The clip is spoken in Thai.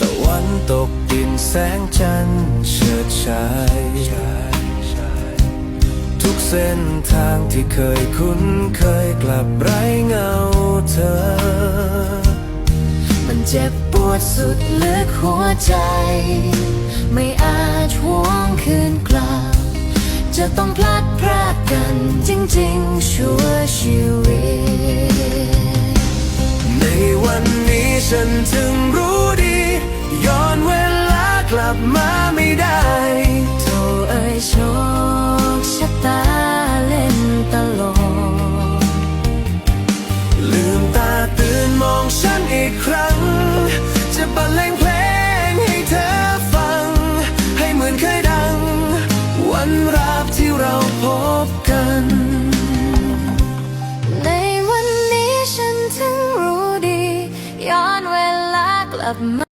ตะวันตกดินแสงจันทร์เฉิดฉาย ทุกเส้นทางที่เคยคุ้นเคยกลับไร้เงาเธอ มันเจ็บปวดสุดลึกหัวใจ ไม่อาจหวงคืนกลับ จะต้องพลัดพรากกันจริงๆ ชั่วชีวิต ในวันนี้ฉันถึง ลับมาไม่ได้โทเอ่ยโชคชะตาเล่นตลกลืมตาตื่นมองฉันอีกครั้ง จะบรรเลงเพลงให้เธอฟัง ให้เหมือนเคยดัง วันราบที่เราพบกันในวันนี้ฉันถึงรู้ดี ย้อนเวลากลับมา